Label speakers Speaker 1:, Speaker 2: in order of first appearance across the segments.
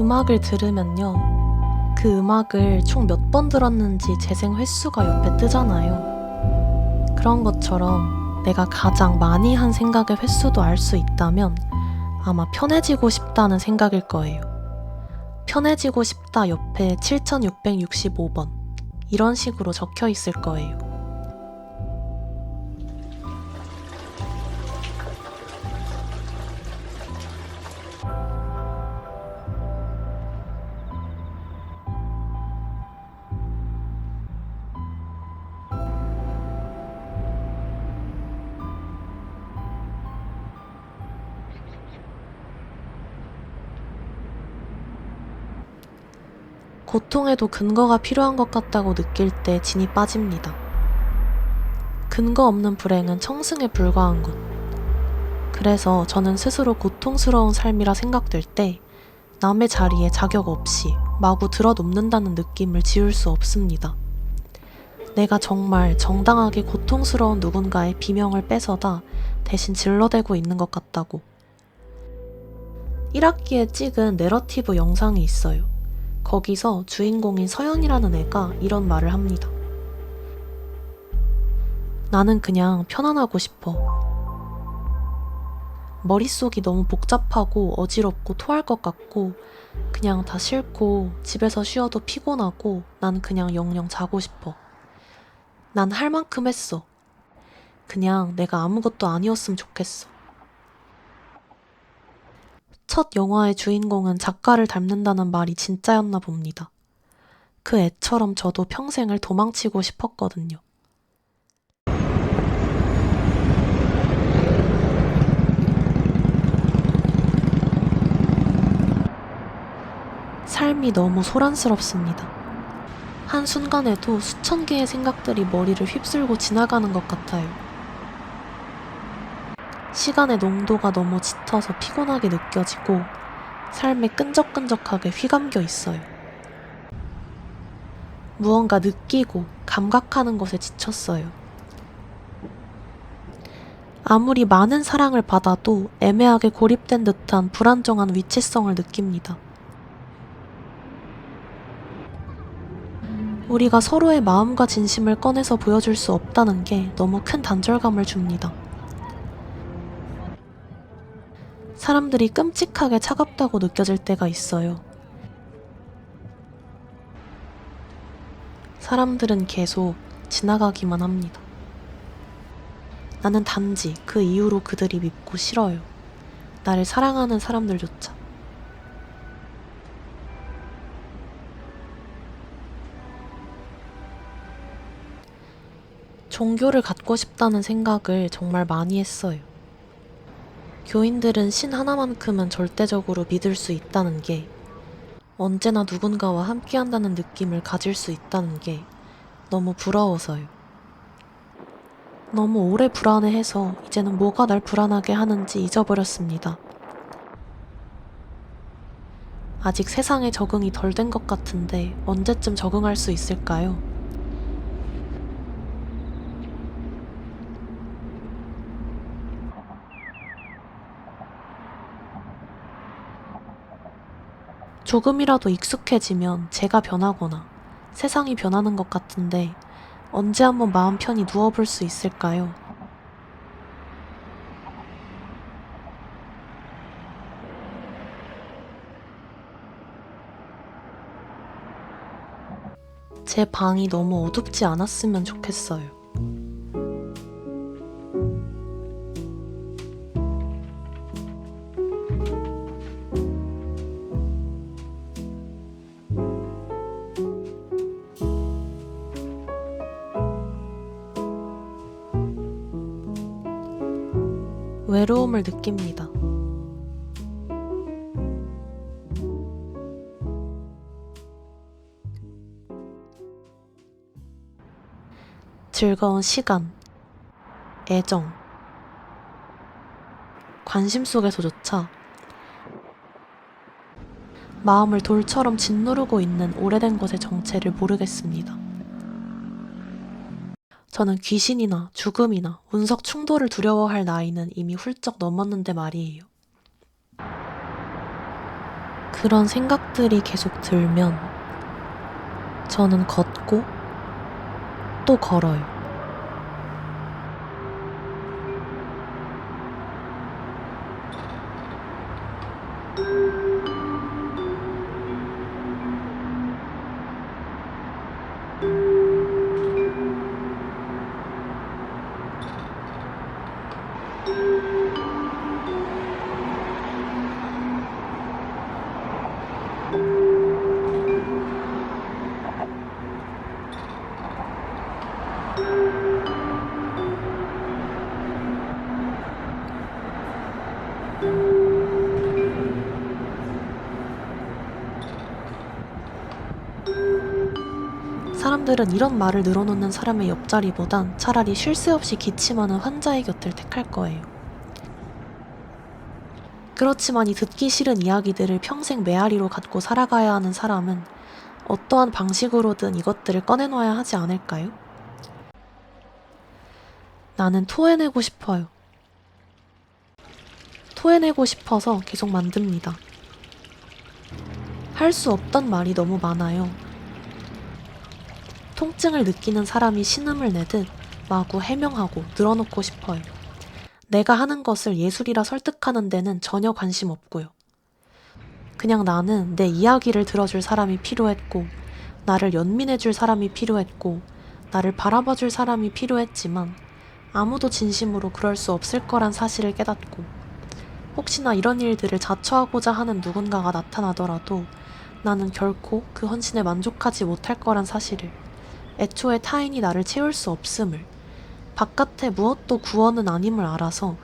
Speaker 1: 음악을 들으면요. 그 음악을 총 몇 번 들었는지 재생 횟수가 옆에 뜨잖아요. 그런 것처럼 내가 가장 많이 한 생각의 횟수도 알 수 있다면 아마 편해지고 싶다는 생각일 거예요. 편해지고 싶다 옆에 7665번. 이런 식으로 적혀 있을 거예요. 고통에도 근거가 필요한 것 같다고 느낄 때 진이 빠집니다. 근거 없는 불행은 청승에 불과한 것. 그래서 저는 스스로 고통스러운 삶이라 생각될 때 남의 자리에 자격 없이 마구 들어눕는다는 느낌을 지울 수 없습니다. 내가 정말 정당하게 고통스러운 누군가의 비명을 뺏어다 대신 질러대고 있는 것 같다고. 1학기에 찍은 내러티브 영상이 있어요. 거기서 주인공인 서연이라는 애가 이런 말을 합니다. 나는 그냥 편안하고 싶어. 머릿속이 너무 복잡하고 어지럽고 토할 것 같고 그냥 다 싫고 집에서 쉬어도 피곤하고 난 그냥 영영 자고 싶어. 난 할 만큼 했어. 그냥 내가 아무것도 아니었으면 좋겠어. 첫 영화의 주인공은 작가를 닮는다는 말이 진짜였나 봅니다. 그 애처럼 저도 평생을 도망치고 싶었거든요. 삶이 너무 소란스럽습니다. 한순간에도 수천 개의 생각들이 머리를 휩쓸고 지나가는 것 같아요. 시간의 농도가 너무 짙어서 피곤하게 느껴지고 삶에 끈적끈적하게 휘감겨 있어요. 무언가 느끼고 감각하는 것에 지쳤어요. 아무리 많은 사랑을 받아도 애매하게 고립된 듯한 불안정한 위치성을 느낍니다. 우리가 서로의 마음과 진심을 꺼내서 보여줄 수 없다는 게 너무 큰 단절감을 줍니다. 사람들이 끔찍하게 차갑다고 느껴질 때가 있어요. 사람들은 계속 지나가기만 합니다. 나는 단지 그 이후로 그들이 밉고 싫어요. 나를 사랑하는 사람들조차. 종교를 갖고 싶다는 생각을 정말 많이 했어요. 교인들은 신 하나만큼은 절대적으로 믿을 수 있다는 게 언제나 누군가와 함께 한다는 느낌을 가질 수 있다는 게 너무 부러워서요. 너무 오래 불안해해서 이제는 뭐가 날 불안하게 하는지 잊어버렸습니다. 아직 세상에 적응이 덜 된 것 같은데 언제쯤 적응할 수 있을까요? 조금이라도 익숙해지면 제가 변하거나 세상이 변하는 것 같은데 언제 한번 마음 편히 누워볼 수 있을까요? 제 방이 너무 어둡지 않았으면 좋겠어요. 외로움을 느낍니다. 즐거운 시간, 애정, 관심 속에서조차 마음을 돌처럼 짓누르고 있는 오래된 것의 정체를 모르겠습니다. 저는 귀신이나 죽음이나 운석 충돌을 두려워할 나이는 이미 훌쩍 넘었는데 말이에요. 그런 생각들이 계속 들면 저는 걷고 또 걸어요. 사람들은 이런 말을 늘어놓는 사람의 옆자리보단 차라리 쉴 새 없이 기침하는 환자의 곁을 택할 거예요. 그렇지만 이 듣기 싫은 이야기들을 평생 메아리로 갖고 살아가야 하는 사람은 어떠한 방식으로든 이것들을 꺼내놔야 하지 않을까요? 나는 토해내고 싶어요. 토해내고 싶어서 계속 만듭니다. 할 수 없던 말이 너무 많아요. 통증을 느끼는 사람이 신음을 내듯 마구 해명하고 늘어놓고 싶어요. 내가 하는 것을 예술이라 설득하는 데는 전혀 관심 없고요. 그냥 나는 내 이야기를 들어줄 사람이 필요했고, 나를 연민해줄 사람이 필요했고, 나를 바라봐줄 사람이 필요했지만, 아무도 진심으로 그럴 수 없을 거란 사실을 깨닫고, 혹시나 이런 일들을 자처하고자 하는 누군가가 나타나더라도 나는 결코 그 헌신에 만족하지 못할 거란 사실을 애초에 타인이 나를 채울 수 없음을. 바깥에 무엇도 구원은 아님을 알아서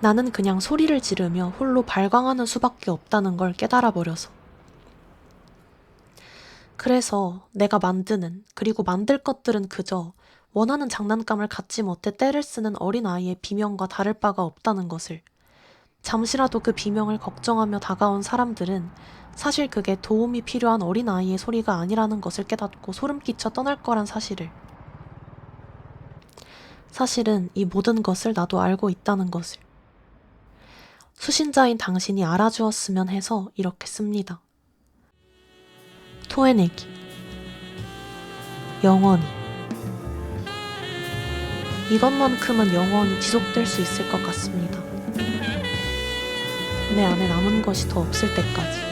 Speaker 1: 나는 그냥 소리를 지르며 홀로 발광하는 수밖에 없다는 걸 깨달아 버려서. 그래서 내가 만드는 그리고 만들 것들은 그저 원하는 장난감을 갖지 못해 때를 쓰는 어린 아이의 비명과 다를 바가 없다는 것을 잠시라도 그 비명을 걱정하며 다가온 사람들은 사실 그게 도움이 필요한 어린 아이의 소리가 아니라는 것을 깨닫고 소름 끼쳐 떠날 거란 사실을. 사실은 이 모든 것을 나도 알고 있다는 것을. 수신자인 당신이 알아주었으면 해서 이렇게 씁니다. 토해내기. 영원히. 이것만큼은 영원히 지속될 수 있을 것 같습니다. 내 안에 남은 것이 더 없을 때까지.